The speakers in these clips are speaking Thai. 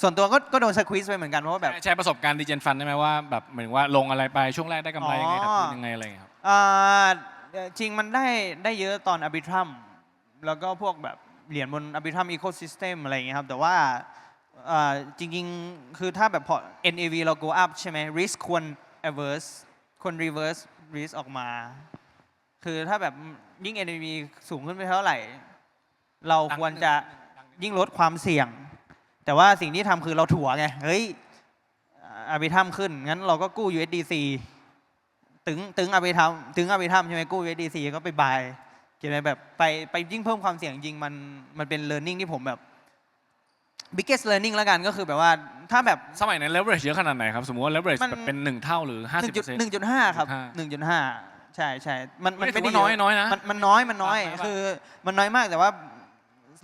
ส่วนตัวก็ก็โดนสควีซไปเหมือนกันเพราะว่าแบบแชร์ประสบการณ์ดีเจนฟันได้ไหมว่าแบบเหมือนว่าลงอะไรไปช่วงแรกได้กำไรยังไงอ๋อขาดทุนยังไงอะไรอย่างเงี้ยครับ อ่าเอ่อจริงมันได้ได้เยอะตอนอ b ิทรัมแล้วก็พวกแบบเหรียญบนอ b ิทรัมอีโค y ิสเต็มอะไรอย่างเงี้ยครับ แต่ว่าอ่าจริงๆ คือถ้าแบบพอ NAV เรา go up ใช่ไหม risk ควร averse ควร reverse risk ออกมา คือถ้าแบบยิ่ง NAV สูงขึ้นไปเท่าไหร่ เราควรจะยิ่งลดความเสี่ยง แต่ว่าสิ่งที่ทำคือเราถั่วไง เฮ้ยอาบิทัมขึ้น งั้นเราก็กู้ USDC ตึงตึงเอาไปทำตึงเอาไปทำใช่ไหมกู้ USDC ก็ไปบายเก็บไหมแบบไปไปยิ่งเพิ่มความเสี่ยงจริงมันมันเป็น learning ที่ผมแบบ biggest learning แล้วกันก็คือแบบว่าถ้าแบบสมัยนั้น leverage เยอะขนาดไหนครับ สมมติว่า leverage มันแบบเป็นหนึ่งเท่าหรือห้าสิบเปอร์เซ็นต์หนึ่งจุดห้าครับ 1.5หนึ่งจุดห้าใช่ใช่มันมันถืไม่อได้ว่าน้อยเะน้อยนะมันมันน้อยมันน้อยน้อยมากคือมันน้อยมากแต่ว่า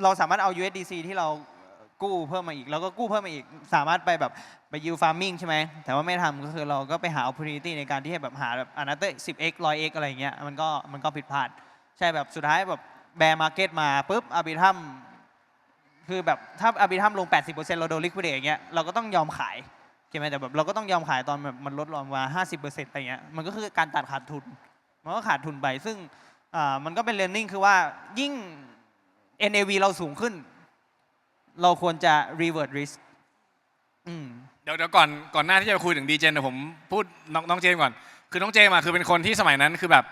เราสามารถเอา USDC ที่เรา กู้เพิ่มมาอีก แล้วก็กู้เพิ่มมาอีก สามารถไปแบบไป yield farming ใช่ไหม แต่ว่าไม่ทำก็คือเราก็ไปหา opportunity ในการที่จะแบบหาแบบ another 10x 100x อะไรอย่างเงี้ยมันก็มันก็ผิดพลาด ใช่แบบสุดท้ายแบบแบร์มาร์เก็ตมาปุ๊บอาบิทัมคือแบบถ้าอาบิทัมลง 80%เราโดน liquidate อย่างเงี้ยเราก็ต้องยอมขายใช่ไหมแต่แบบเราก็ต้องยอมขายตอนแบบมันลดลงมา50%อะไรเงี้ยมันก็คือการตัดขาดทุนมันก็ขาดทุนไปซึ่งอ่ามันก็เป็น learning คือว่ายิ่ง NAV เราสูงขึ้น เราควรจะ revert risk อืม เดี๋ยวเดี๋ยวก่อนก่อนหน้าที่จะคุยถึงดีเจนเดี๋ยวผมพูดน้องน้องเจมส์ก่อน คือน้องเจมส์อะคือเป็นคนที่สมัยนั้นคือแบบ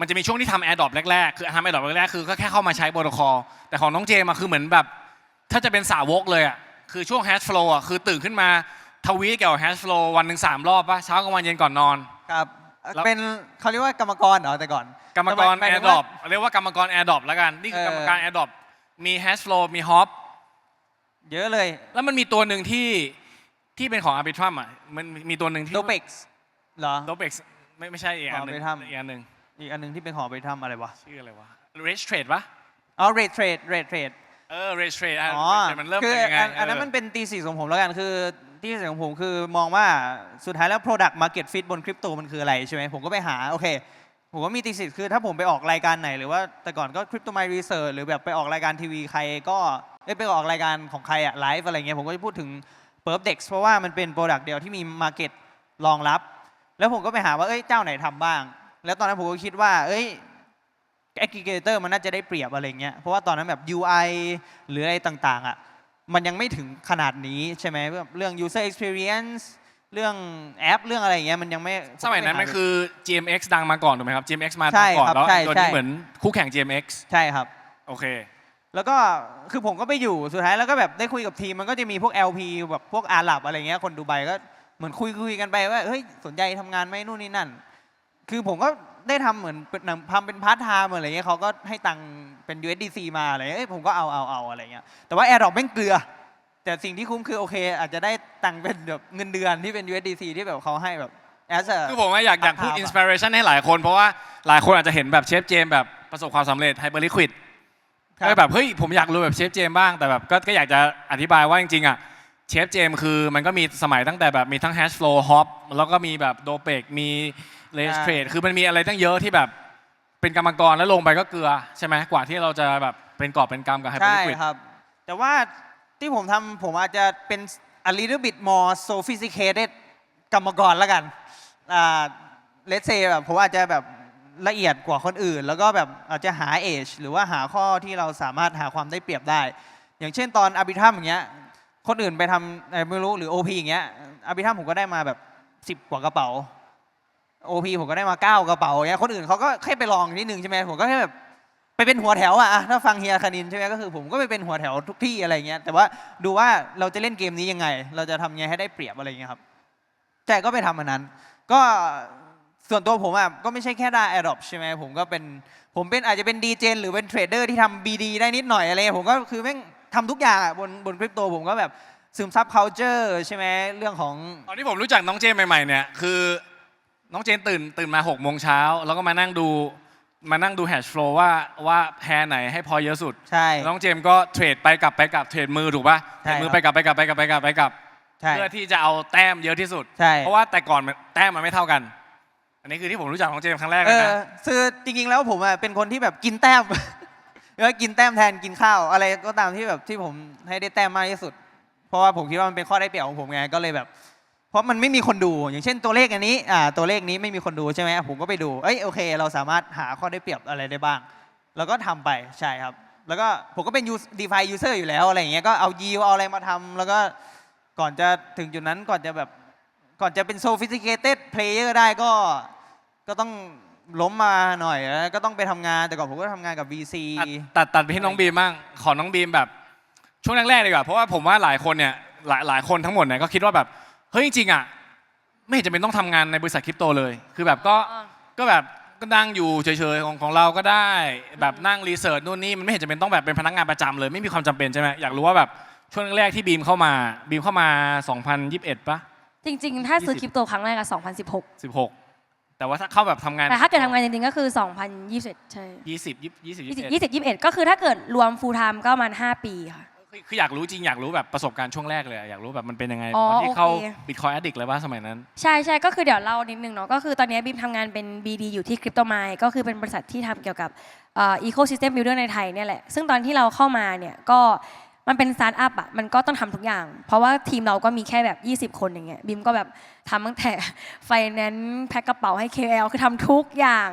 มันจะมีช่วงที่ทำแอร์ดรอปแรกๆ คือทำแอร์ดรอปแรกๆ คือก็แค่เข้ามาใช้โปรโตคอล แต่ของน้องเจมส์อะคือเหมือนแบบ ถ้าจะเป็นสาวกเลยอะคือช่วงแฮชฟลูอะคือตื่นขึ้นมาทวีตเกี่ยวกับแฮชฟลูวันหนึ่งสามรอบปะเช้ากลางวันเย็นก่อนนอน ครับ แล้ว เป็นเขาเรียกว่ากรรมกรเหรอแต่ก่อนกรรมกรหมายแอถึงร์ดรว่า อปเรียกว่ากรรมกรแอร์ดรอปแล้วกัน นี่คือเออ กรรมการแอร์ดรอปมีแฮชฟลูมีฮอป เยอะเลยแล้วมันมีตัวหนึ่งที่ที่เป็นของอาร์บิทรัมอะมันมีตัวหนึ่งที่โดเพ็กเหรอ โดเบ็กไม่ไม่ใช่อีกอันหนึง Arbitrum อีกอันหนึ่งอีกอันหนึงที่เป็นของไปทำอะไรวะชื่ออะไรวะ Rage Trade ปะอ๋อ rate trade rate trade เออ Rage Trade อะ อ๋อ Rage Trade มันเริ่มคือเป็นยังไงอันอันนั้นเมันเป็นตีสี่ของผมแล้วกันคือที่สี่ของผมคือมองว่าสุดท้ายแล้ว product market fit บนคริปโตมันคืออะไรใช่ไหมผมก็ไปหาโอเค ผมก็มีตีสิคือถ้าผมไปออกรายการไหน หรือว่าแต่ก่อนก็ crypto my research หรือแบบไปออกรายการทีวีใครก็ เอ้ยไปออกรายการของใครอะไลฟ์อะไรเงี้ยผมก็จะพูดถึง p e r p dex เพราะว่ามันเป็น product เดียวที่มี market รองรับ แล้วผมก็ไปหาว่าเอ้ยเจ้าไหนทำบ้าง แล้วตอนนั้นผมก็คิดว่า เอ้ย aggregator มันน่าจะได้เปรียบอะไรเงี้ยเพราะว่าตอนนั้นแบบ UI หรืออะไรต่างๆอะมันยังไม่ถึงขนาดนี้ใช่ไหมแบบเรื่อง user experience เรื่องแอปเรื่องอะไรอย่างเงี้ยมันยังไม่สมัยนั้นมันคือ GMX ดังมาก่อนถูกไหมครับ GMX มาใช่ก่อนครับแล้วใช่ตัวใช่นี้เหมือนคู่แข่ง GMX ใช่ครับ โอเค แล้วก็คือผมก็ไปอยู่สุดท้ายแล้วก็แบบได้คุยกับทีมมันก็จะมีพวก LP แบบพวกอาหรับอะไรเงี้ยคนดูไบก็เหมือนคุยคุยกันไปว่าเฮ้ยสนใจทำงานไหมนู่นนี่นั่น คือผมก็ได้ทำเหมือนเป็นทำเป็นพาร์ทไทม์อะไรเงี้ยเขาก็ให้ตังค์เป็น USDC มาอะไรเงี้ยเอ้ยผมก็เอาเอาเอาอะไรเงี้ยแต่ว่า AirDrop แม่งเกลือ แต่สิ่งที่คุ้มคือโอเค อาจจะได้ตังค์เป็นแบบเงินเดือนที่เป็น USDC ที่แบบเขาให้แบบ as a คือผมว่าอยากอยากพูดครับอินสปิเรชันให้หลายคนเพราะว่าหลายคนอาจจะเห็นแบบเชฟเจมส์แบบประสบความสำเร็จไฮเปอร์ลิควิด ครับ ก็แบบเฮ้ยผมอยากรู้แบบเชฟเจมส์บ้างแต่แบบก็ก็อยากจะอธิบายว่าจริงๆอะเชฟเจมส์คือมันก็มีสมัยตั้งแต่แบบมีทั้งแฮชฟลูฮอปแล้วก็มีแบบโดเปกมีเลสใช่เทรดคือมันมีอะไรตั้งเยอะที่แบบเป็นกรรมกรแล้วลงไปก็เกลือใช่ไหมกว่าที่เราจะแบบเป็นกอบเป็นกำกับไฮเปอร์ใช่ลิควิด ครับ แต่ว่าที่ผมทำผมอาจจะเป็น a little bit more sophisticated กรรมกรแล้วกันอ่า let's say แบบผมอาจจะแบบ ละเอียดกว่าคนอื่น แล้วก็แบบอาจจะหา age หรือว่าหาข้อที่เราสามารถหาความได้เปรียบได้ อย่างเช่นตอนอาบิทัมอย่างเงี้ยคนอื่นไปทำไม่รู้หรือ OP อย่างเงี้ยอาบิทัมผมก็ได้มาแบบ 10 กว่ากระเป๋า OP ผมก็ได้มา 9 กระเป๋าอย่างเงี้ยคนอื่นเขาก็แค่ไปลองนิดนึงใช่ไหมผมก็แค่แบบไปเป็นหัวแถวอะอะถ้าฟังเฮียคณินใช่ไหมก็คือผมก็ไปเป็นหัวแถวทุกที่อะไรเงี้ยแต่ว่าดูว่าเราจะเล่นเกมนี้ยังไง เราจะทำไงให้ได้เปรียบอะไรเงี้ยครับแต่ก็ไปทำอันนั้น ก็ ส่วนตัวผมอะก็ไม่ใช่แค่ได้ a d o p ใช่ไหมผมก็เป็นผมเป็นอาจจะเป็นดีเจหรือเป็นเทรดเดอร์ที่ทำ BD ได้นิดหน่อยอะไรเงี้ยผมก็คือแม่งทำทุกอย่างอะบนบนคริปโตผมก็แบบซึมซับ culture ใช่ไหมเรื่องของ ตอนที่ผมรู้จักน้องเจมใหม่ๆเนี่ยคือน้องเจนตื่นตื่นมา6กโมงเช้าแล้วก็มานั่งดูมานั่งดูแฮชฟลูว่าว่าแพรไหนให้พอเยอะสุดใช่น้องเจมส์ก็เทรดไปกลับไปกลับเทรดมือถูกป่ะเทใช่รดมือครับ ไปกลับไปกลับไปกลับไปกลับไปกลับ ใช่ เพื่อที่จะเอาแต้มเยอะที่สุด ใช่ เพราะว่าแต่ก่อนมันแต้มมันไม่เท่ากัน อันนี้คือที่ผมรู้จักน้องเจมส์ครั้งแรกเอเลยอนะ คือจริงๆแล้วผมอะเป็นคนที่แบบกินแต้ม แล้วกินแต้มแทนกินข้าว อะไรก็ตามที่แบบที่ผมให้ได้แต้มมากที่สุด เพราะว่าผมคิดว่ามันเป็นข้อได้เปรียบของผมไงก็เลยแบบ เพราะมันไม่มีคนดู อย่างเช่นตัวเลขอันนี้อ่าตัวเลขนี้ไม่มีคนดูใช่ไหมผมก็ไปดูเอ้ยโอเค เราสามารถหาข้อได้เปรียบอะไรได้บ้าง แล้วก็ทำไปใช่ครับ แล้วก็ผมก็เป็น use- DeFi user อยู่แล้วอะไรอย่างเงี้ยก็เอา yield เอาอะไรมาทำแล้วก็ก่อนจะถึงจุดนั้นก่อนจะแบบ ก่อนจะเป็น sophisticated player ได้ก็ก็ต้องล้มมาหน่อยแล้วก็ต้องไปทำงานแต่ก่อนผมก็ทำงานกับ VC ตัดตัดตัดไปที่น้องบีมบ้างขอน้องบีมแบบ ช่วงแรกๆดีกว่าเพราะว่าผมว่าหลายคนเนี่ยหลายหลายคนทั้งหมดเนี่ยก็คิดว่าแบบเฮ้ยจริงๆอะไม่เห็นจะเป็นต้องทำงานในบริษัทคริปโตเลย คือแบบก็อ่า ก็แบบก็นั่งอยู่เฉยๆของของเราก็ได้ แบบนั่งรีเสิร์ชนู่นนี่มันไม่เห็นจะเป็นต้องแบบเป็นพนักงานประจำเลยไม่มีความจำเป็นใช่ไหมอยากรู้ว่าแบบช่วงแรกๆที่บีมเข้ามาบีมเข้ามา 2021ปะ จริงๆ ถ้าซื้อ20คริปโตครั้งแรกอะ2016 16 แต่ว่าถ้าเข้าแบบทำงานแต่ถ้าเกิดทำงานจริงๆ ก็คือ 2021 ใช่ 20 20 20 21 20 21 ก็คือถ้าเกิดรวม full time ก็ประมาณ 5 ปีค่ะคือคืออยากรู้จริงอยากรู้แบบประสบการณ์ช่วงแรกเลยอะอยากรู้แบบมันเป็นยังไงอ๋อตอนที่เข้าโอเคบิตคอยอดิกเลยว่าสมัยนั้น ใช่ใช่ก็คือเดี๋ยวเล่านิดนึงเนาะก็คือตอนนี้บิมทำงานเป็น BD อยู่ที่ CryptoMine ก็คือเป็นบริษัทที่ทำเกี่ยวกับเอีโคซิสเต็มบิลดในไทยเนี่ยแหละซึ่งตอนที่เราเข้ามาเนี่ยก็ มันเป็นสตาร์ทอัพอะมันก็ต้องทำทุกอย่าง เพราะว่าทีมเราก็มีแค่แบบ 20 คนอย่างเงี้ยบิมก็แบบทำตั้งแต่ไฟแนนซ์แพ็คกระเป๋าให้ KL คือทำทุกอย่าง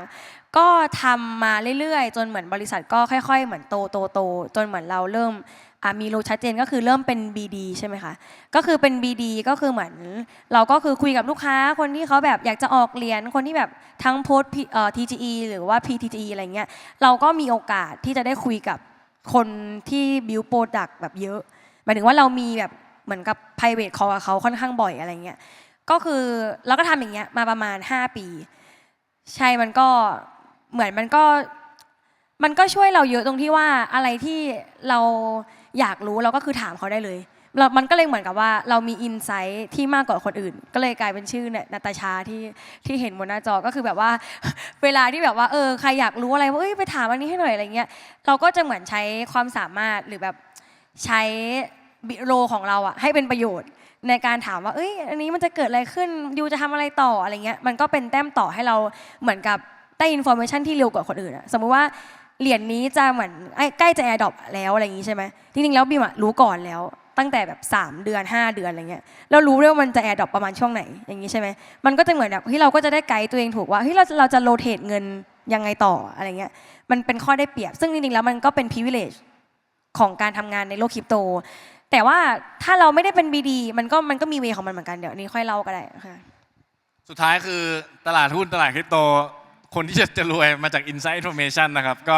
ก็ทำมาเรื่อยๆ จนเหมือนบริษัทก็ค่อย ๆ เหมือนโตโตโตจนเหมือนเราเริ่มมีโลชัดเจนก็คือเริ่มเป็น BD ใช่ไหมคะ ก็คือเป็น BD ก็คือเหมือน เราก็คือคุยกับลูกค้าคนที่เขาแบบอยากจะออกเหรียญคนที่แบบทั้งโพสต์เอ่อ TGE หรือว่า PTGE อะไรเงี้ยเราก็มีโอกาสที่จะได้คุยกับ คนที่บิวโปรดักแบบเยอะหมายถึงว่าเรามีแบบเหมือนกับ private call กับเขาค่อนข้างบ่อยอะไรเงี้ยก็คือเราก็ทำอย่างเงี้ยมาประมาณ 5 ปี ใช่มันก็เหมือนมันก็มันก็ช่วยเราเยอะตรงที่ว่าอะไรที่เราอยากรู้เราก็คือถามเขาได้เลย เรามันก็เลยเหมือนกับว่าเรามีอินไซต์ที่มากกว่าคนอื่น ก็เลยกลายเป็นชื่อเนี่ยนาตาชาที่ที่เห็นบนหน้าจอก็คือแบบว่า เวลาที่แบบว่าเออใครอยากรู้อะไรว่าเอ้ยไปถามอันนี้ให้หน่อยอะไรเงี้ยเราก็จะเหมือนใช้ความสามารถหรือแบบใช้บิโรของเราอะให้เป็นประโยชน์ในการถามว่าเอ้ยอันนี้มันจะเกิดอะไรขึ้นยูจะทำอะไรต่ออะไรเงี้ยมันก็เป็นแต้มต่อให้เราเหมือนกับได้อินโฟมชันที่เร็วกว่าคนอื่นอะสมมุติว่าเหรียญนี้จะเหมือนใกล้จะแอร์ดรอปแล้วอะไรอย่างงี้ใช่ไหมจริงๆแล้วบิมอะรู้ก่อนแล้ว ตั้งแต่แบบ 3 เดือน 5 เดือนอะไรเงี้ยแล้วรู้ด้วยว่ามันจะแอร์ดรอปประมาณช่วงไหนอย่างนี้ใช่ไหมมันก็จะเหมือนแบบเฮ้ยเราก็จะได้ไกด์ตัวเองถูกว่าเฮ้ยเราเราจะโรเตทเงินยังไงต่ออะไรเงี้ยมันเป็นข้อได้เปรียบ ซึ่งจริงๆแล้วมันก็เป็น privilege ของการทำงานในโลกคริปโต แต่ว่าถ้าเราไม่ได้เป็น BD มันก็มันก็มีเวของมันเหมือนกันเดี๋ยวนี้ค่อยเล่าก็ได้ค่ะสุดท้ายคือตลาดหุ้นตลาดคริปโต คนที่จะจะรวยมาจาก Inside Information นะครับก็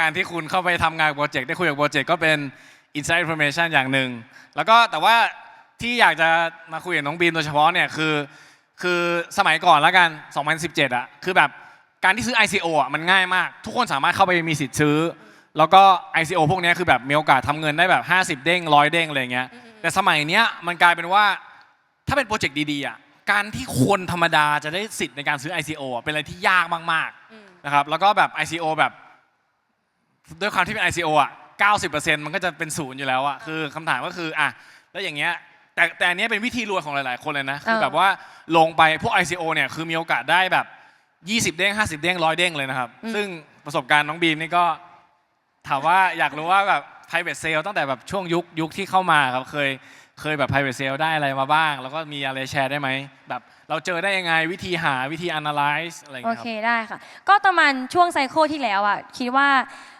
การที่คุณเข้าไปทำงานโปรเจกต์ได้คุยกับโปรเจกต์ก็เป็น Inside Information อย่างหนึ่งแล้วก็แต่ว่าที่อยากจะมาคุยกับน้องบีมโดยเฉพาะเนี่ยคือคือสมัยก่อนแล้วกัน 2017อะคือแบบการที่ซื้อ ICO อะมันง่ายมาก ทุกคนสามารถเข้าไปมีสิทธิ์ซื้อ แล้วก็ ICO พวกเนี้ยคือแบบมีโอกาสทำเงินได้แบบ 50 เด้งร้อยเด้งอะไรอย่างเงี้ยแต่สมัยเนี้ยมันกลายเป็นว่าถ้าเป็นโปรเจกต์ดีๆอะการที่คนธรรมดาจะได้สิทธิ์ในการซื้อ ICO อะเป็นอะไรที่ยากมากๆนะครับแล้วก็แบบ ICO แบบด้วยความที่เป็น ICO อะ 90%มันก็จะเป็นศูนย์อยู่แล้วอะคือคำถามก็คืออะแล้วอย่างเงี้ยแต่แต่อันเนี้ยเป็นวิธีรวยของหลาย ๆ คนเลยนะคือเออแบบว่าลงไปพวก ICO เนี่ยคือมีโอกาสได้แบบ 20 เด้ง 50 เด้งร้อยเด้งเลยนะครับ ซึ่งประสบการณ์น้องบีมนี่ก็ถามว่าอยากรู้ว่าแบบ private sale ตั้งแต่แบบช่วงยุคยุคที่เข้ามาครับเคย เคยแบบ private sale ได้อะไรมาบ้าง แล้วก็มีอะไรแชร์ได้ไหมแบบเราเจอได้ยังไงวิธีหาวิธี analyze อะไรอย่างโอเงี้ยคเค รับ ได้ค่ะ ก็ประมาณช่วงไซโคที่แล้วอะ คิดว่า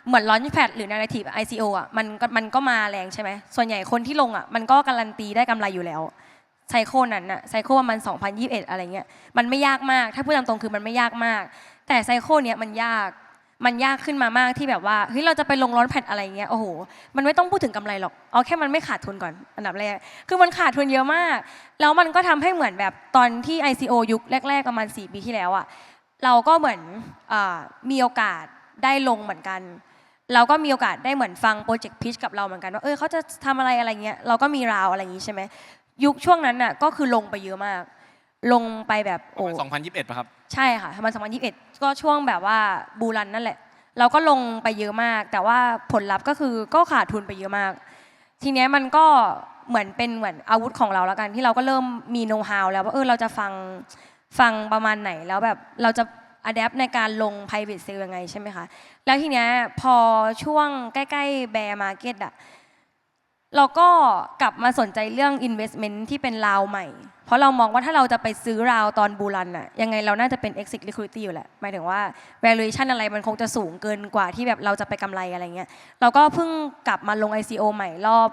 เหมือน Launchpad หรือ Narrative ICO อะ มันก็มันก็มาแรงใช่ไหม ส่วนใหญ่คนที่ลงอะ มันก็การันตีได้กำไรอยู่แล้ว ไซโคนั้นน่ะ ไซโคประมาณ2021 อะไรเงี้ย มันไม่ยากมาก ถ้าพูดตามตรงคือมันไม่ยากมาก แต่ไซโคเนี้ยมันยาก มันยากขึ้นมามากที่แบบว่าเฮ้ยเราจะไปลงร้อนแพดอะไรเงี้ยโอ้โหมันไม่ต้องพูดถึงกำไรหรอกเอาแค่มันไม่ขาดทุนก่อนอันดับแรกคือมันขาดทุนเยอะมาก แล้วมันก็ทำให้เหมือนแบบตอนที่ ICO ยุคแรก ๆ ประมาณ 4 ปีที่แล้วอะเราก็เหมือนอมีโอกาสได้ลงเหมือนกัน เราก็มีโอกาสได้เหมือนฟังโปรเจกต์พิชกับเราเหมือนกันว่าเออเขาจะทำอะไรอะไรเงี้ยเราก็มีราวอะไรอย่างงี้ใช่ไหมยุคช่วงนั้นน่ะก็คือลงไปเยอะมาก ลงไปแบบโอ้2021ป่ะครับ ใช่ค่ะประมาณ2021 ก็ช่วงแบบว่าบูรันนั่นแหละ เราก็ลงไปเยอะมาก แต่ว่าผลลัพธ์ก็คือก็ขาดทุนไปเยอะมาก ทีเนี้ยมันก็เหมือนเป็นเหมือนอาวุธของเราแล้วกัน ที่เราก็เริ่มมีโน้ตฮาวแล้วว่าเออเราจะฟังฟังประมาณไหนแล้วแบบเราจะอัดแอปในการลง private sale ยังไงใช่ไหมคะ แล้วทีเนี้ยพอช่วงใกล้ๆ bear market อะ เราก็กลับมาสนใจเรื่อง investment ที่เป็นราวใหม่ เพราะเรามองว่าถ้าเราจะไปซื้อราวตอนบูรันอะยังไงเราน่าจะเป็น exit liquidity อยู่แหละ หมายถึงว่า valuation อะไรมันคงจะสูงเกินกว่าที่แบบเราจะไปกำไรอะไรเงี้ย เราก็เพิ่งกลับมาลง ICO ใหม่รอบ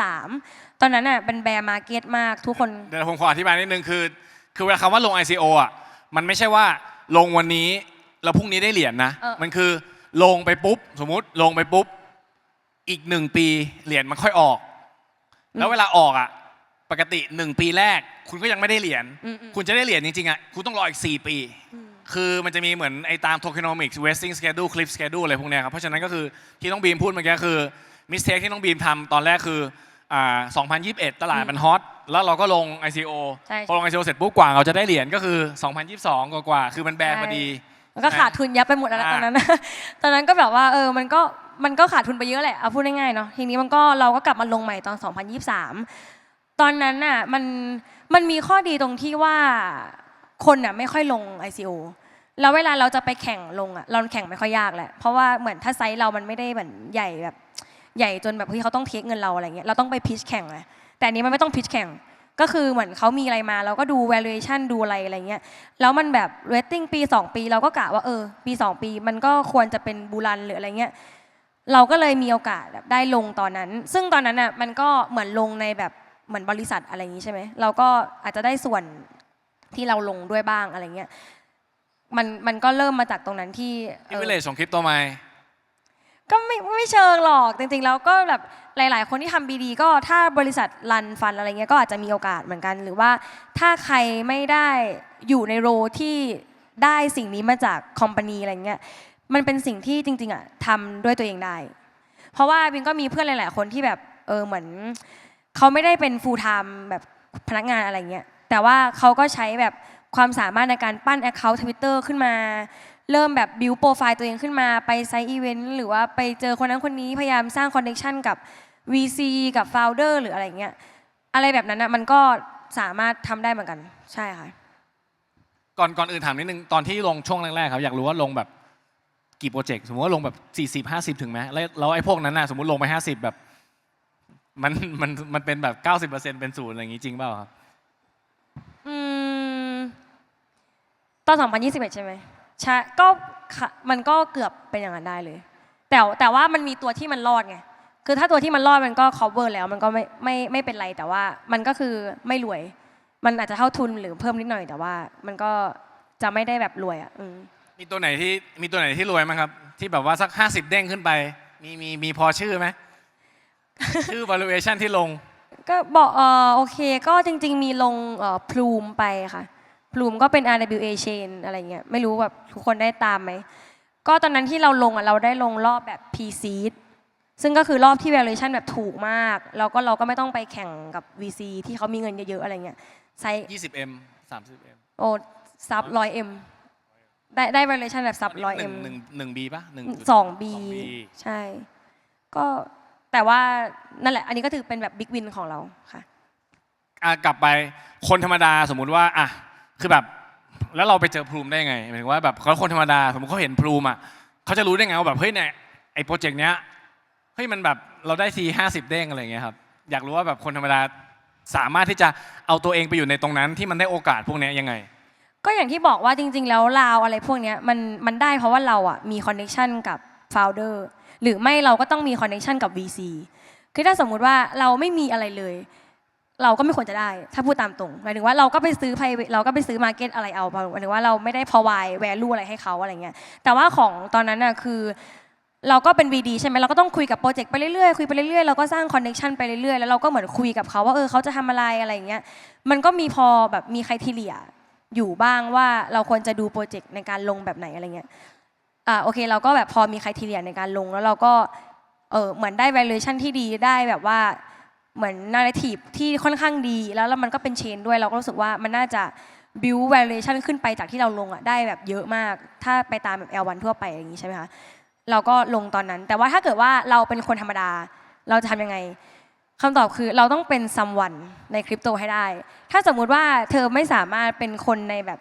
2023 ตอนนั้นอะเป็น bear market มากทุกคน เดี๋ยวผมขออธิบายนิดนึงคือ คือเวลาคำว่าลง ICO อะมันไม่ใช่ว่าลงวันนี้แล้วพรุ่งนี้ได้เหรียญนะเออมันคือลงไปปุ๊บ สมมุติลงไปปุ๊บ อีกหนึ่งปีเหรียญมันค่อยออก แล้วเวลาออกอะ ปกติหนึ่งปีแรก คุณก็ยังไม่ได้เหรียญอืมอืมคุณจะได้เหรียญจริงๆอะคุณต้องรออีก 4 ปี คือมันจะมีเหมือนไอ้ตาม tokenomics vesting schedule cliff schedule อะไรพวกเนี้ยครับเพราะฉะนั้นก็คือที่น้องบีมพูดเมื่อกี้คือ mistake ที่น้องบีมทำตอนแรกคืออ่า2021 ตลาดมันฮอตแล้วเราก็ลง ICO ใช่พอลง ICO เสร็จปุ๊บกว่าเราจะได้เหรียญก็คือ 2022 กว่าๆคือมันแบนพอดี มันก็ขาดทุนยับไปหมดแล้วนะอ่าตอนนั้น ตอนนั้นก็แบบว่าเออมันก็ มันก็ขาดทุนไปเยอะแหละเอาพูดง่ายๆเนาะทีนี้มันก็เราก็กลับมาลงใหม่ตอน 2023 ตอนนั้นน่ะมันมันมีข้อดีตรงที่ว่าคนน่ะไม่ค่อยลง ICO แล้วเวลาเราจะไปแข่งลงอะเราแข่งไม่ค่อยยากแหละเพราะว่าเหมือนถ้าไซส์เรามันไม่ได้เหมือนใหญ่แบบใหญ่จนแบบเฮ้ยเขาต้องเทคเงินเราอะไรเงี้ยเราต้องไปพิชแข่งเลยแต่อันนี้มันไม่ต้องพิชแข่งก็คือเหมือนเขามีอะไรมาเราก็ดู valuation ดูอะไรอะไรเงี้ยแล้วมันแบบ rating ปี 2 ปีเราก็กะว่าเออปี 2 ปี มันก็ควรจะเป็นบูรันหรืออะไรเงี้ย เราก็เลยมีโอกาสแบบได้ลงตอนนั้น ซึ่งตอนนั้นอะมันก็เหมือนลงในแบบเหมือนบริษัทอะไรอย่างนี้ใช่ไหมเราก็อาจจะได้ส่วนที่เราลงด้วยบ้างอะไรเงี้ยมันมันก็เริ่มมาจากตรงนั้นที่เอที่อ วิเลจของคริปโตไมก็ไม่ไม่เชิงหรอกจริงๆแล้วก็แบบหลาย ๆ คนที่ทำบีดีก็ถ้าบริษัทรันฟันอะไรเงี้ยก็อาจจะมีโอกาสเหมือนกัน หรือว่าถ้าใครไม่ได้อยู่ในโรที่ได้สิ่งนี้มาจากคอมพานีอะไรเงี้ย มันเป็นสิ่งที่จริงๆอะทำด้วยตัวเองได้ เพราะว่าบินก็มีเพื่อนหลาย ๆ คนที่แบบเออเหมือนเขาไม่ได้เป็น full time แบบพนักงานอะไรเงี้ยแต่ว่าเขาก็ใช้แบบความสามารถในการปั้น Account Twitter ขึ้นมา เริ่มแบบบิวโปรไฟล์ตัวเองขึ้นมาไปไซต์อีเวนต์หรือว่าไปเจอคนนั้นคนนี้พยายามสร้างคอนเน c t ชันกับ VC กับ Founder หรืออะไรเงี้ยอะไรแบบนั้นนะมันก็สามารถทำได้เหมือนกัน ใช่ค่ะ ก่อนก่อนอื่นถามนิดนึง ตอนที่ลงช่วงแรกๆครับ อยากรู้ว่าลงแบบ กี่โปรเจกต์สมมติว่าลงแบบ 40 50 ถึงไหมแล้วแล้วไอ้พวกนั้นน่ะสมมติลงไป 50 แบบ มันมันมันเป็นแบบ 90%เป็นศูนย์อะไรอย่างงี้จริงเปล่าครับ อืมตอน 2021 ใช่ไหมใช่ก็ค่ะมันก็เกือบเป็นอย่างนั้นได้เลย แต่แต่ว่ามันมีตัวที่มันรอดไง คือถ้าตัวที่มันรอดมันก็ cover แล้ว มันก็ไม่ไม่ไม่เป็นไรแต่ว่ามันก็คือไม่รวย มันอาจจะเท่าทุนหรือเพิ่มนิดหน่อยแต่ว่า มันก็จะไม่ได้แบบรวยอะอืม มีตัวไหนที่มีตัวไหนที่รวยไหมครับ ที่แบบว่าสัก 50 เด้งขึ้นไป มีมีมีพอชื่อไหม ชื่อ valuation ที่ลง ก็บอกเออโอเคก็จริง ๆ มีลงเอ่อพลูมไปค่ะพลูมก็เป็น RWA chain อะไรเงี้ยไม่รู้แบบทุกคนได้ตามไหม ก็ตอนนั้นที่เราลงอะเราได้ลงรอบแบบ p s e e d ซึ่งก็คือรอบที่ valuation แบบถูกมาก แล้วก็เราก็ไม่ต้องไปแข่งกับ VC ที่เขามีเงินเยอะๆอะไรเงี้ยไซส์ 20m 30m โอ้ซับร้อยเอ็ม ได้ได้ valuation แบบซับร้อยหเอ็นึ่มงหนึ่งหนึ่ง B ป่ะหนึ่งสองบี 2B ใช่ ก็แต่ว่านั่นแหละ อันนี้ก็ถือเป็นแบบบิ๊กวินของเราค่ะ อะกลับไปคนธรรมดาสมมุติว่าอะคือแบบ แล้วเราไปเจอพลูมได้ไงหมายถึงว่าแบบเขาคนธรรมดาสมมติเขาเห็นพลูมอะเขาจะรู้ได้ไงว่าแบบเฮ้ยเนี่ยไอ้โปรเจกต์เนี้ยเฮ้ยมันแบบเราได้ที50เด้งอะไรอย่างเงี้ยครับอยากรู้ว่าแบบคนธรรมดาสามารถที่จะเอาตัวเองไปอยู่ในตรงนั้นที่มันได้โอกาสพวกเนี้ยยังไง ก็อย่างที่บอกว่าจริง ๆ แล้วลาวอะไรพวกเนี้ยมันมันได้เพราะว่าเราอะมีคอนเน c t ชันกับโฟลเดอร์หรือไม่เราก็ต้องมีคอนเน c t ชันกับ VC คือถ้าสมมุติว่าเราไม่มีอะไรเลย เราก็ไม่ควรจะได้ ถ้าพูดตามตรงหมายถึงว่าเราก็ไปซื้อ private เราก็ไปซื้อมาเก็ตอะไรเอาหมายถึงว่าเราไม่ได้ provide value อะไรให้เขาอะไรเงี้ยแต่ว่าของตอนนั้นน่ะคือเราก็เป็น VD ใช่ไหมเราก็ต้องคุยกับโปรเจกต์ไปเรื่อยๆคุยไปเรื่อยๆเราก็สร้างคอนเน c t ชันไปเรื่อยๆแล้วเราก็เหมือนคุยกับเขาว่าเออเขาจะทำอะไรอะไรอย่างเงี้ยมันก็มีพอแบบมีใครทีเลีย อยู่บ้างว่าเราควรจะดูโปรเจกต์ในการลงแบบไหนอะไรเงี้ยอ่าโอเคเราก็แบบพอมีใครทีเลียในการลงแล้วเราก็เออเหมือนได้ valuation ที่ดีได้แบบว่าเหมือน narrative ที่ค่อนข้างดีแล้วแล้วมันก็เป็นเชนด้วยเราก็รู้สึกว่ามันน่าจะ build valuation ขึ้นไปจากที่เราลงอะได้แบบเยอะมาก ถ้าไปตามแบบ L1 ทั่วไปอย่างนี้ใช่ไหมคะเราก็ลงตอนนั้น แต่ว่าถ้าเกิดว่าเราเป็นคนธรรมดา เราจะทำยังไง คำตอบคือเราต้องเป็นซัมวันในคริปโตให้ได้ ถ้าสมมุติว่าเธอไม่สามารถเป็นคนในแบบ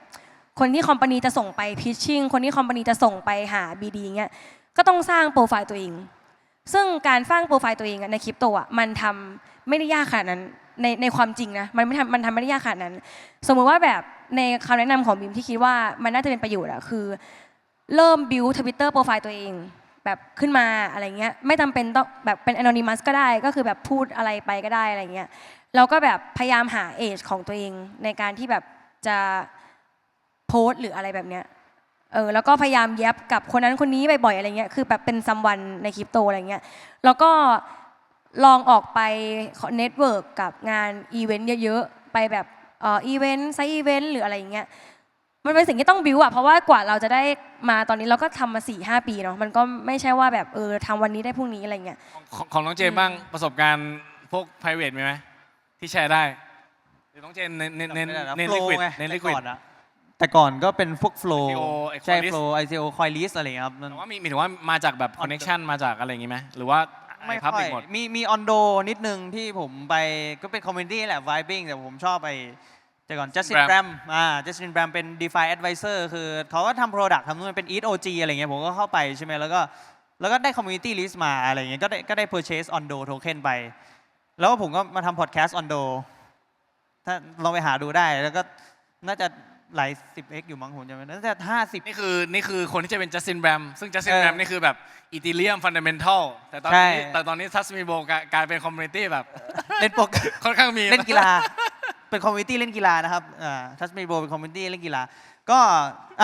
คนที่คอมพานีจะส่งไปพิชชิ่ง คนที่คอมพานีจะส่งไปหา BD เงี้ย ก็ต้องสร้างโปรไฟล์ตัวเอง ซึ่งการสร้างโปรไฟล์ตัวเองในคริปโตอะมันทำไม่ได้ยากขนาดนั้น ในในความจริงนะ มันไม่ทำมันทำไม่ได้ยากขนาดนั้น สมมุติว่าแบบในคำแนะนำของบิมที่คิดว่ามันน่าจะเป็นประโยชน์อะคือ เริ่ม build Twitter โปรไฟล์ตัวเอง แบบขึ้นมาอะไรเงี้ยไม่จำเป็นต้องแบบเป็น anonymous ก็ได้ก็คือแบบพูดอะไรไปก็ได้อะไรเงี้ยแล้วก็แบบพยายามหา age ของตัวเองในการที่แบบจะโพสต์หรืออะไรแบบเนี้ยเออแล้วก็พยายามแยบกับคนนั้นคนนี้บ่อยๆอะไรเงี้ยคือแบบเป็นซัมวันในคริปโตอะไรเงี้ยแล้วก็ลองออกไปเน็ตเวิร์กกับงานอีเวนต์เยอะๆไปแบบอ่ออีเวนต์ไซอีเวนต์หรืออะไรอย่างเงี้ย มันเป็นสิ่งที่ต้องบิวอะเพราะว่ากว่าเราจะได้มาตอนนี้เราก็ทำมา4ี่หปีเนาะมันก็ไม่ใช่ว่าแบบเออทำวันนี้ได้พรุ่งนี้อะไรเงี้ยของของน้องเจนบ้างประสบการณ์พวก private มีไหมที่แชร์ได้หรือน้องเจนเน้นเน้นเน้นเน้นโฟลิควิดไงเน้นลิแต่ควิดก่อนอะแต่ก่อนก็เป็นพวก flow ICO ใช่ Coinlist flow ICO coinlist อะไรอย่างเงี้ยครับมันแต่ว่ามีหมายถึงว่ามาจากแบบ connection มาจากอะไรอย่างงี้ไหมหรือว่าไม่พับค่อบิยกหมดมีมีออนโดนิดนึงที่ผมไปก็เป็นคอมมูนิตี้แหละ vibing แต่ผมชอบไป แต่ก่อน Justin Bram Bram อ่า Justin Bram เป็น DeFi Advisor คือเขาก็ทำ Product ทำนู่นเป็น ETH OG อะไรเงี้ยผมก็เข้าไปใช่ไหมแล้วก็แล้วก็ได้ Community List มาอะไรเงี้ยก็ได้ก็ได้ Purchase Ondo Token ไป แล้วก็ผมก็มาทำ Podcast Ondo ถ้าลองไปหาดูได้แล้วก็น่าจะหลาย 10x อยู่มั้งผมจำไม่ได้น่าจะ50นี่คือนี่คือคนที่จะเป็นจัสตินแบรมซึ่งจัสตินเออแบรมนี่คือแบบอีทีเรียมฟันเดเมนทัลแต่ตอนใช่ นี้แต่ตอนนี้ทัสมีโบกลายเป็นคอมมูนิตี้แบบ เล่นโปกค่อนข้างมี เล่นกีฬา เป็นคอมมูนิตี้เล่นกีฬานะครับทัสมีโบเป็นคอมมูนิตี้เล่นกีฬา ก็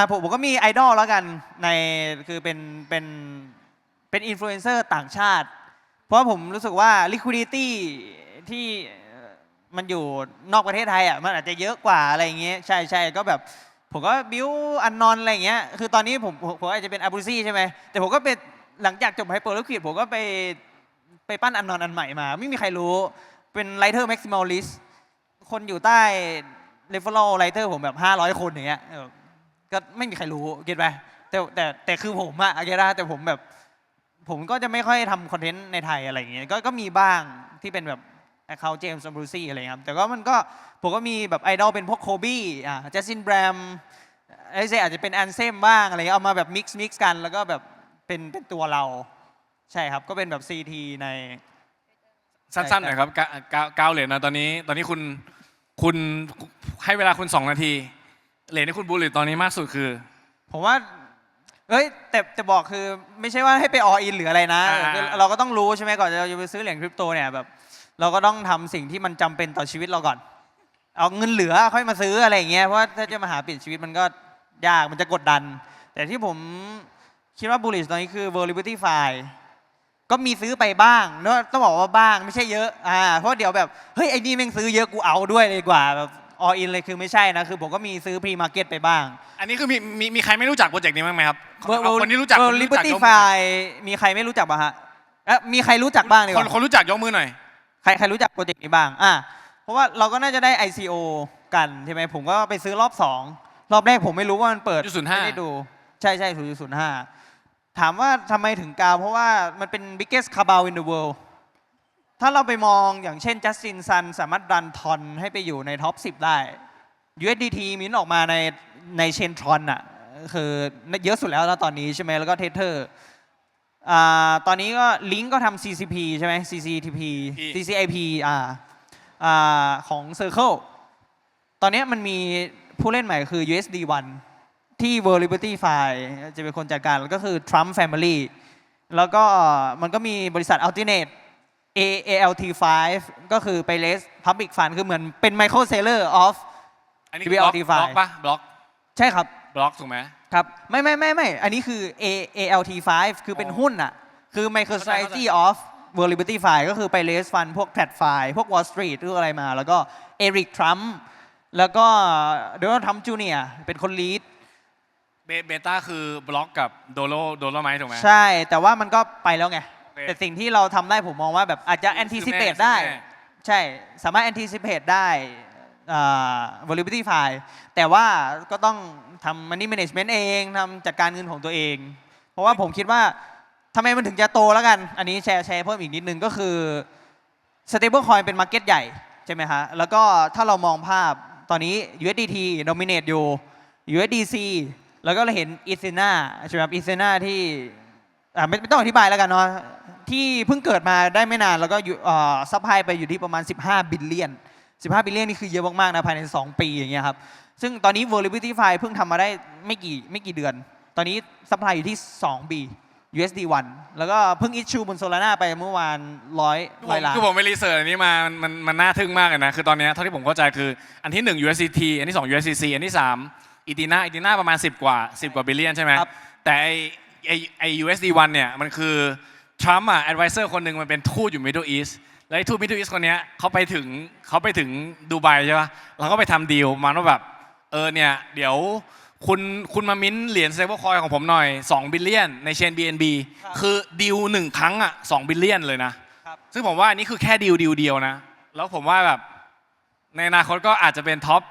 ผมผมก็มีไอดอลแล้วกันในคือเป็นเป็นเป็นอินฟลูเอนเซอร์ต่างชาติ เพราะว่าผมรู้สึกว่า liquidity ที่มันอยู่นอกประเทศไทยอะมันอาจจะเยอะกว่าอะไรอย่างเงี้ยใช่ใช่ก็แบบผมก็บิวอันนอนอะไรอย่างเงี้ยคือตอนนี้ผมผมผมอาจจะเป็นอาบูซี่ใช่ไหมแต่ผมก็เป็นหลังจากจบไฮเปอร์ลิควิดผมก็ไปไปปั้นอันนอนอันใหม่มา ไม่มีใครรู้เป็นไลเทอร์แม็กซิมอลลิส คนอยู่ใต้เ e ฟ e ลไ w เตอร์ผมแบบ 500 คนอย่างเงี้ยก็ไม่มีใครรู้เก็ตไหมแต่แต่แต่คือผมอะเก็ตได้แต่ผมแบบ ผมก็จะไม่ค่อยทำคอนเทนต์ในไทยอะไรอย่างเงี้ยก็ก็มีบ้างที่เป็นแบบแอคเคาท์เจมส์บรูซี่อะไรเงี้ยครับแต่ก็มันก็ผมก็มีแบบไอดอลเป็นพวกโคบี้อะเจสซินแบรมไอเซอาจจะเป็นแอนเซมบ้างอะไรเงี้ยเอามาแบบมิกซ์มิกซ์กัน แล้วก็แบบเป็นเป็นตัวเรา ใช่ครับก็เป็นแบบ CT ในสั้นๆหน่อยครับก้าเก้าเก้าเหรียญนะตอนนี้ตอนนี้คุณ คุณให้เวลาคุณ 2 นาทีเหรียญที่คุณบูลลิตตอนนี้มากสุดคือ ผมว่าเอ้ยแต่แต่บอกคือไม่ใช่ว่าให้ไปออินหรืออะไรนะอ่า คือเราก็ต้องรู้ใช่ไหมก่อนจะเราจะไปซื้อเหรียญคริปโตเนี่ยแบบเราก็ต้องทำสิ่งที่มันจำเป็นต่อชีวิตเราก่อน เอาเงินเหลือค่อยมาซื้ออะไรอย่างเงี้ยเพราะว่าถ้าจะมาหาเปลี่ยนชีวิตมันก็ยากมันจะกดดัน แต่ที่ผมคิดว่า bullish ตอนนี้คือ volatility file ก็มีซื้อไปบ้างเนอะต้องบอกว่าบ้างไม่ใช่เยอะอ่าเพราะเดี๋ยวแบบเฮ้ยไอ้นี่แม่งซื้อเยอะกูเอาด้วยเลยดีกว่าแบบ all in เลยคือไม่ใช่นะคือผมก็มีซื้อ pre market ไปบ้างอันนี้คือมีมีมีใครไม่รู้จักโปรเจกต์นี้บ้างไหมครับ World- เอาคนที่รู้จัก World คนที่รู้จัก Liberty ยกมือหน่อย File มีใครไม่รู้จักบ้างฮะเอ๊ะมีใครรู้จักบ้างดีกคนว่าคนรู้จักยกมือหน่อย ใครใครรู้จักโปรเจกต์นี้บ้างอะเพราะว่าเราก็น่าจะได้ ICO กันใช่ไหมผมก็ไปซื้อรอบ 2 รอบแรกผมไม่รู้ว่ามันเปิด0.05 ไม่ได้ดู ใช่ใช่ศูนย์จุดศูนย์ห้า ถามว่าทำไมถึงกาว เพราะว่ามันเป็น biggest cabal in the world ถ้าเราไปมองอย่างเช่น Justin Sun สามารถดันทอนให้ไปอยู่ในท็อป 10 ได้ USDT มินออกมาในในเชนทรอนอะคือเยอะสุดแล้วนะตอนนี้ใช่ไหมแล้วก็เทเทอร์อ่าตอนนี้ก็ลิงก์ก็ทำ CCP ใช่ไหม CCTP CCIP อ่าอ่าของ Circle ตอนนี้มันมีผู้เล่นใหม่คือ USD 1 ที่ World Liberty File จะเป็นคนจัดการแล้วก็คือ Trump Family แล้วก็มันก็มีบริษัท Alternate A- ALT5 ก็คือไป raise Public Fund คือเหมือนเป็น Michael Saylor of อันนี้คือบล็อก DBLT บล็อกปะบล็อกใช่ครับบล็อกถูกไหมครับ ไม่ไม่ไม่ไม่อันนี้คือ A ALT5 คือเป็นอ๋อหุ้นอะ คือ MicroStrategy of World Liberty File ก็คือไป raise fund พวก p l a t f i พวก Wall Street หรืออะไรมา แล้วก็ Eric Trump แล้วก็เด o ท l ท Trump Jr. เป็นคน lead เบ เบต้าคือบล็อกกับโดโลโดโลไมถูกไหม ใช่ แต่ว่ามันก็ไปแล้วไงโอเคแต่สิ่งที่เราทำได้ผมมองว่าแบบอาจจะ anticipate ได้ซื้อแน่ใช่ สามารถ anticipate ได้อ่า Volatility File แต่ว่าก็ต้องทำ money management เองทำจัดการเงินของตัวเอง เพราะว่าผมคิดว่าทำไมมันถึงจะโตแล้วกัน อันนี้แชร์แชร์เพิ่มอีกนิดนึงก็คือ stable coin เป็น market ใหญ่ ใช่ไหมฮะ แล้วก็ถ้าเรามองภาพตอนนี้ USDT dominate อยู่ USDC แล้วก็เราเห็น Ethena ใช่ไหมครับ Ethena ที่อ่าไม่ไม่ต้องอธิบายแล้วกันเนาะที่เพิ่งเกิดมาได้ไม่นาน แล้วก็อยู่ซัพพลายไปอยู่ที่ประมาณ 15 บิลเลียน 15 บิลเลียนนี่คือเยอะมากๆนะภายใน 2 ปีอย่างเงี้ยครับซึ่งตอนนี้ Volatility File เพิ่งทำมาได้ไม่กี่ไม่กี่เดือน ตอนนี้ซัพพลายอยู่ที่ 2 B USD 1แล้วก็เพิ่งอิชชูบนโซลาร่าไปเมื่อวานร้อยร้อยล้าน คือผมไปรีเสิร์ชอันนี้มามันมันมันน่าทึ่งมากเลยนะ คือตอนเนี้ยเท่าที่ผมเข้าใจคืออันที่ 1 USDT อันที่ 2 USDC อันที่ 3 อีทีน่าอีทีน่าประมาณ 10 กว่า 10 กว่าบิลเลียนใช่ไหมครับ แต่ไอไอไอ USD 1เนี่ยมันคือทรัมป์อะ advisor คนหนึ่งมันเป็นทูตอยู่ Middle East แล้วไอ้ทูต Middle East คนเนี้ยเขาไปถึงเขาไปถึงดูไบใช่ปะแล้วก็ไปทำดีลมาว่าแบบเออเนี่ยเดี๋ยวคุณคุณมามิ้นเหรียญเซเวอร์คอยของผมหน่อย 2 บิลเลียนในเชน BNB ครับคือดีลหนึ่งครั้งอะ2บิลเลียนเลยนะ ครับ ซึ่งผมว่าอันนี้คือแค่ดีลดีลเดียวนะ แล้วผมว่าแบบในอนาคตก็อาจจะเป็นท็อป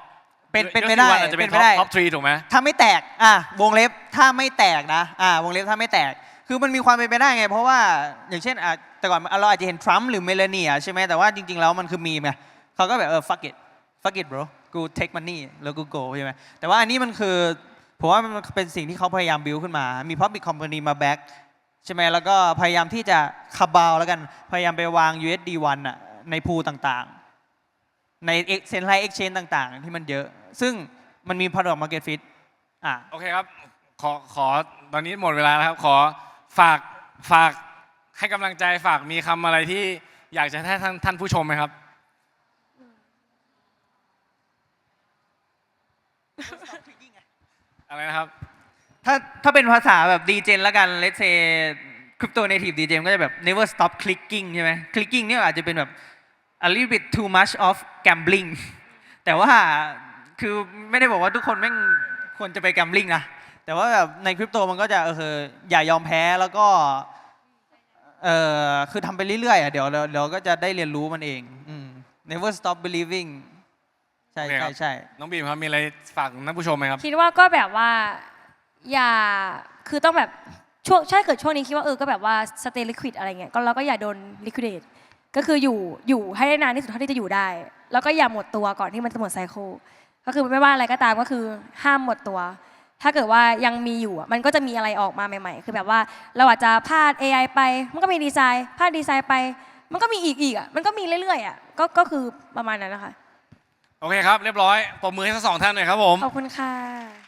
เป็นเป็นไปได้อาจจะเป็นเป็นท็ไปอปได้ ท็อปทรีถูกไหม ถ้าไม่แตก อะ วงเล็บ ถ้าไม่แตกนะ อะ วงเล็บ ถ้าไม่แตก คือมันมีความเป็นไปได้ไง เพราะว่า อย่างเช่น อะ แต่ก่อนเราอาจจะเห็นทรัมป์หรือเมลานีอะใช่ไหม แต่ว่าจริง ๆ แล้วมันคือมีมไงเขาก็แบบ เออ fuck it fuck it bro กู take money แล้วกู go ใช่ไหม แต่ว่าอันนี้มันคือ ผมว่ามันเป็นสิ่งที่เขาพยายาม build ขึ้นมา มี public company มา back ใช่ไหม แล้วก็พยายามที่จะคาบาวแล้วกัน พยายามไปวาง USD 1อะ ในพูต่างๆ ในเซ็นไลน์ exchange ต่าง ๆ ที่มันเยอะ ซึ่งมันมี product market fit อะ โอเคครับ ขอ ขอ ตอนนี้หมดเวลาแล้วครับ ขอฝาก ฝากให้กำลังใจ ฝากมีคำอะไรที่อยากจะให้ท่านท่านผู้ชมไหมครับ อะไรนะครับ ถ้าถ้าเป็นภาษาแบบดีเจนแล้วกัน let's say crypto native DJ ก็จะแบบ never stop clicking ใช่ไหม clicking เนี่ยอาจจะเป็นแบบ a little bit too much of gambling แต่ว่า คือไม่ได้บอกว่าทุกคนแม่งควรจะไป gambling นะแต่ว่าแบบในคริปโตมันก็จะเอออย่ายอมแพ้แล้วก็เออคือทำไปเรื่อยๆอะเดี๋ยวเดี๋ยวเดี๋ยวก็จะได้เรียนรู้มันเองอืม never stop believing ใช่โอเคครัใช่บใช่น้องบีมครับมีอะไรฝากท่านผู้ชมไหมครับ คิดว่าก็แบบว่าอย่าคือต้องแบบช่วงใช่เกิดช่วงนี้คิดว่าเออก็แบบว่า stay liquid อะไรเงี้ยก็เราก็อย่าโดน liquidate ก็คืออยู่อยู่ให้ได้นานที่สุดเท่าที่จะอยู่ได้ แล้วก็อย่าหมดตัวก่อนที่มันจะหมดไซเคิล ก็คือไม่ว่าอะไรก็ตามก็คือห้ามหมดตัว ถ้าเกิดว่ายังมีอยู่อะมันก็จะมีอะไรออกมาใหม่ ๆ คือแบบว่าเราอาจจะพลาด AI ไป มันก็มีดีไซน์พลาดดีไซน์ไป มันก็มีอีกอีกอะมันก็มีเรื่อยๆอะก็ก็คือประมาณนั้นนะคะโอเคครับ เรียบร้อยปรบมือให้ทั้งสองท่านหน่อยครับผม ขอบคุณค่ะ